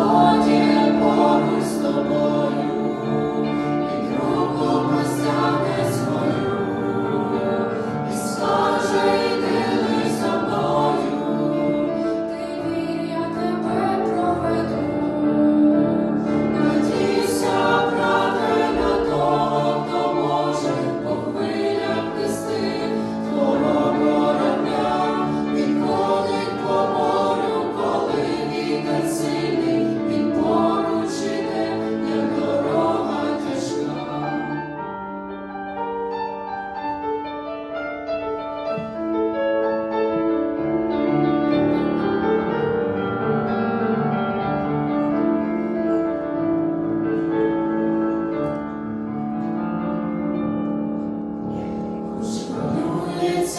Господь, Бог з тобою.